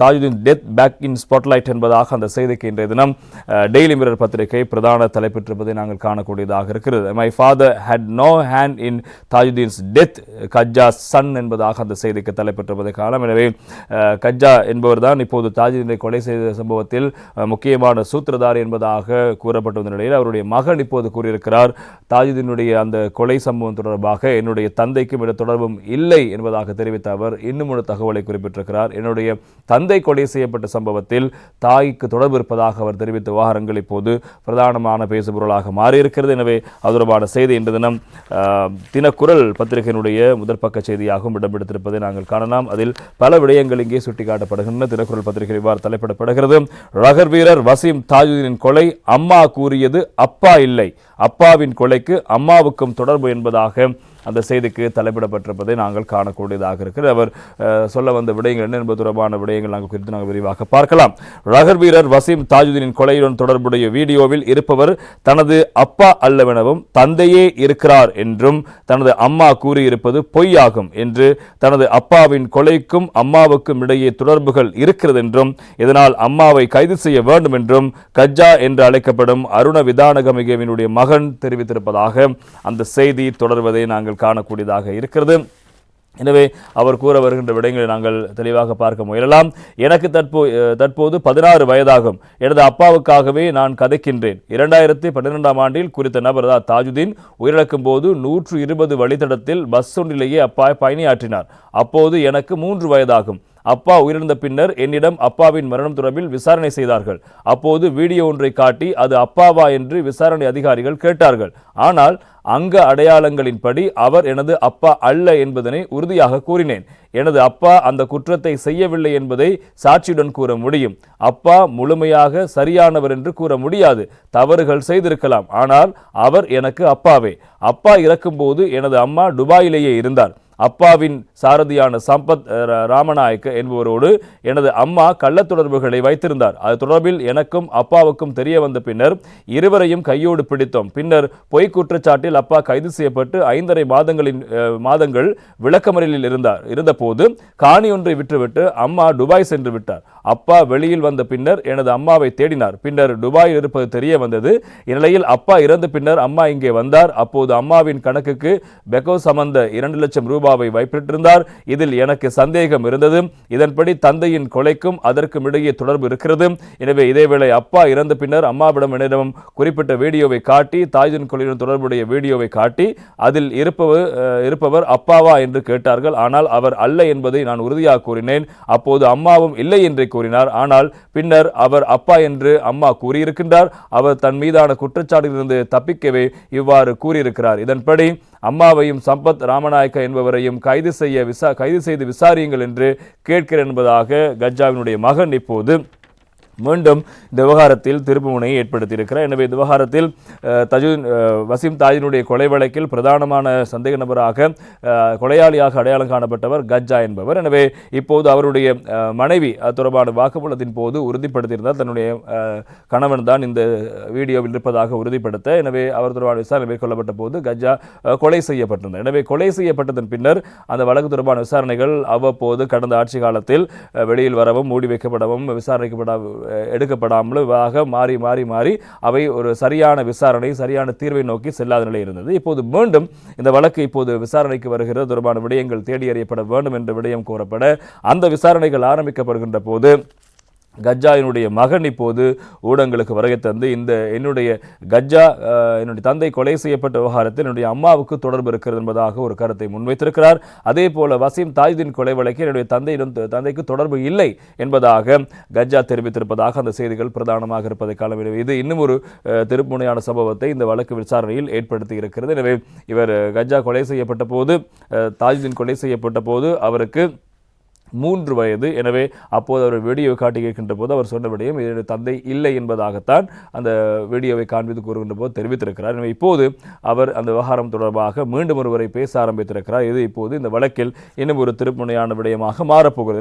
Tajudeen death back in spotlight என்பதாக அந்த செய்திக்கு இன்றைய தினம் டெய்லி மிரர் பத்திரிகை பிரதான தலைப்பெற்றிருப்பதை நாங்கள் காணக்கூடியதாக இருக்கிறது. My father had no hand in Tajudeen's death Kajja son என்பதாக அந்த செய்திக்கு தலைப்பெற்றிருப்பதை காணலாம். எனவே கஜ்ஜா என்பவர் தான் இப்போது தாஜுதீனை கொலை செய்த சம்பவத்தில் முக்கியமான சூத்திரதாரி என்பதாக கூறப்பட்டு வந்த நிலையில் அவருடைய மகன் இப்போது கூறியிருக்கிறார் தாஜுதீனுடைய அந்த கொலை சம்பவம் தொடர்பாக என்னுடைய தந்தைக்கும் இட தொடர்பும் இல்லை என்பதாக தெரிவித்த அவர் இன்னும் ஒரு தகவலை குறிப்பிட்டிருக்கிறார். என்னுடைய தந்தை கொலை செய்யப்பட்ட சம்பவத்தில் தாய்க்கு தொடர்பு இருப்பதாக அவர் தெரிவித்த விவகாரங்கள் இப்போது பிரதானமான பேசுபொருளாக மாறியிருக்கிறது. எனவே அது தொடர்பான செய்தி இன்று தினம் தினக்குரல் பத்திரிகையினுடைய முதற் பக்க செய்தியாகவும் இடம்பெடுத்திருப்பதை நாங்கள் காணலாம். அதில் பல விடயங்கள் இங்கே சுட்டிக்காட்டப்படுகின்றன. தினக்குரல் பத்திரிகை இவ்வாறு தலைப்பிடப்படுகிறது. ரகர் வீரர் வசீம் தாஜுதீனின் கொலை அம்மா கூறியது அப்பா இல்லை. அப்பாவின் கொலைக்கு அம்மாவுக்கும் தொடர்பு என்பதாக அந்த செய்திக்கு தலைப்பிடப்பட்டிருப்பதை நாங்கள் காணக்கூடியதாக இருக்கிறது. அவர் சொல்ல வந்த விடயங்கள் என்ன என்பது தொடர்பான விடயங்கள் நாங்கள் குறித்து நாங்கள் விரிவாக பார்க்கலாம். ரகர் வீரர் வசீம் தாஜுதீனின் கொலையுடன் தொடர்புடைய வீடியோவில் இருப்பவர் தனது அப்பா அல்லவெனவும் தந்தையே இருக்கிறார் என்றும் தனது அம்மா கூறியிருப்பது பொய்யாகும் என்று தனது அப்பாவின் கொலைக்கும் அம்மாவுக்கும் இடையே தொடர்புகள் இருக்கிறது என்றும் இதனால் அம்மாவை கைது செய்ய வேண்டும் என்றும் கஜ்ஜா என்று அழைக்கப்படும் அருண விதானகமிகவினுடைய மகன் தெரிவித்திருப்பதாக அந்த செய்தி தொடர்வதை நாங்கள் காணக்கூடியதாக இருக்கிறது. எனவே அவர் கூற வருகின்ற விடயங்களை நாங்கள் தெளிவாக பார்க்க முயலலாம். எனக்கு தற்போ தற்போது பதினாறு வயதாகும். எனது அப்பாவுக்காகவே நான் கதைக்கின்றேன். இரண்டாயிரத்தி பன்னிரெண்டாம் ஆண்டில் குறித்த நபர் தான் தாஜுதீன். உயிரிழக்கும் போது நூற்று இருபது வழித்தடத்தில் பஸ் ஒன்றிலேயே அப்பா பயணியாற்றினார். அப்போது எனக்கு மூன்று வயதாகும். அப்பா உயிரிழந்த பின்னர் என்னிடம் அப்பாவின் மரணம் தொடர்பில் விசாரணை செய்தார்கள். அப்போது வீடியோ ஒன்றை காட்டி அது அப்பாவா என்று விசாரணை அதிகாரிகள் கேட்டார்கள். ஆனால் அங்க அடையாளங்களின்படி அவர் எனது அப்பா அல்ல என்பதனை உறுதியாக கூறினேன். எனது அப்பா அந்த குற்றத்தை செய்யவில்லை என்பதை சாட்சியுடன் கூற முடியும். அப்பா முழுமையாக சரியானவர் என்று கூற முடியாது. தவறுகள் செய்திருக்கலாம். ஆனால் அவர் எனக்கு அப்பாவே. அப்பா இறக்கும்போது எனது அம்மா துபாயிலேயே இருந்தார். அப்பாவின் சாரதியான சம்பத் ராமநாயக்க என்பவரோடு எனது அம்மா கள்ள தொடர்புகளை வைத்திருந்தார். அது தொடர்பில் எனக்கும் அப்பாவுக்கும் தெரிய வந்த பின்னர் இருவரையும் கையோடு பிடித்தோம். பின்னர் பொய் குற்றச்சாட்டில் அப்பா கைது செய்யப்பட்டு ஐந்தரை மாதங்களின் மாதங்கள் விளக்கமறியலில் இருந்தார். இருந்தபோது காணி ஒன்றை விற்றுவிட்டு அம்மா துபாய் சென்று விட்டார். அப்பா வெளியில் வந்த பின்னர் எனது அம்மாவை தேடினார். பின்னர் துபாயில் இருப்பது தெரிய வந்தது. இந்நிலையில் அப்பா இறந்த பின்னர் அம்மா இங்கே வந்தார். அப்போது அம்மாவின் கணக்குக்கு பெகோ சமந்த இரண்டு லட்சம் ரூபாய் ரூபாவை வைப்பிட்டிருந்தார். இதில் எனக்கு சந்தேகம் இருந்தது. இதன்படி தந்தையின் கொலைக்கும் அதற்கும் இடையே தொடர்பு இருக்கிறது. எனவே இதேவேளை அப்பா இறந்த பின்னர் அம்மாவிடம் என்னிடம் குறிப்பிட்ட வீடியோவை காட்டி தாய்ஜின் கொலையுடன் தொடர்புடைய வீடியோவை காட்டி அதில் இருப்பவர் இருப்பவர் அப்பாவா என்று கேட்டார்கள். ஆனால் அவர் அல்ல என்பதை நான் உறுதியாக கூறினேன். அப்போது அம்மாவும் இல்லை என்று கூறினார். ஆனால் பின்னர் அவர் அப்பா என்று அம்மா கூறியிருக்கின்றார். அவர் தன் மீதான குற்றச்சாட்டிலிருந்து தப்பிக்கவே இவ்வாறு கூறியிருக்கிறார். இதன்படி அம்மாவையும் சம்பத் ராமநாயக்க என்பவரையும் கைது செய்ய விசா கைது செய்து விசாரியுங்கள் என்று கேட்கிறேன் என்பதாக கஜாவினுடைய மகன் இப்போது மீண்டும் இந்த விவகாரத்தில் திருப்புமுனையை ஏற்படுத்தியிருக்கிறார். எனவே இந்த விவகாரத்தில் தஜு வசீம் தாஜினுடைய கொலை வழக்கில் பிரதானமான சந்தேக நபராக கொலையாளியாக அடையாளம் காணப்பட்டவர் கஜ்ஜா என்பவர். எனவே இப்போது அவருடைய மனைவி அது தொடர்பான வாக்குமூலத்தின் போது உறுதிப்படுத்தியிருந்தார். தன்னுடைய கணவன் தான் இந்த வீடியோவில் இருப்பதாக உறுதிப்படுத்த எனவே அவர் தொடர்பான விசாரணை மேற்கொள்ளப்பட்ட போது கஜ்ஜா கொலை செய்யப்பட்டிருந்தார். எனவே கொலை செய்யப்பட்டதன் பின்னர் அந்த வழக்கு தொடர்பான விசாரணைகள் அவ்வப்போது கடந்த ஆட்சி காலத்தில் வெளியில் வரவும் மூடி வைக்கப்படவும் விசாரிக்கப்பட எடுக்கப்படாமல் இவ்வாக மாறி மாறி மாறி அவை ஒரு சரியான விசாரணை சரியான தீர்வை நோக்கி செல்லாத நிலை இருந்தது. இப்போது மீண்டும் இந்த வழக்கு இப்போது விசாரணைக்கு வருகிறது. தொடர்பான விடயங்கள் தேடி அறியப்பட வேண்டும் என்ற விடயம் கூறப்பட அந்த விசாரணைகள் ஆரம்பிக்கப்படுகின்ற போது கஜ்ஜாவினுடைய மகன் இப்போது ஊடகங்களுக்கு வருகை தந்து இந்த என்னுடைய கஜ்ஜா என்னுடைய தந்தை கொலை செய்யப்பட்ட விவகாரத்தில் என்னுடைய அம்மாவுக்கு தொடர்பு இருக்கிறது என்பதாக ஒரு கருத்தை முன்வைத்திருக்கிறார். அதே போல வசீம் தாஜுதீன் கொலை வழக்கில் என்னுடைய தந்தையிடம் தந்தைக்கு தொடர்பு இல்லை என்பதாக கஜ்ஜா தெரிவித்திருப்பதாக அந்த செய்திகள் பிரதானமாக இருப்பதை காலம் இது இன்னும் ஒரு திருப்புமுனையான சம்பவத்தை இந்த வழக்கு விசாரணையில் ஏற்படுத்தி இருக்கிறது. எனவே இவர் கஜ்ஜா கொலை செய்யப்பட்ட போது தாஜுதீன் கொலை செய்யப்பட்ட போது அவருக்கு மூன்று வயது. எனவே அப்போது அவர் வீடியோ காட்டி கேட்கின்ற போது அவர் சொன்ன விடயம் என்னுடைய தந்தை இல்லை என்பதாகத்தான் அந்த வீடியோவை காண்பித்து கூறுகின்ற போது தெரிவித்திருக்கிறார். எனவே இப்போது அவர் அந்த விவகாரம் தொடர்பாக மீண்டும் ஒருவரை பேச ஆரம்பித்திருக்கிறார். இது இப்போது இந்த வழக்கில் இன்னும் ஒரு திருப்புமுனையான விடயமாக மாறப்போகிறது.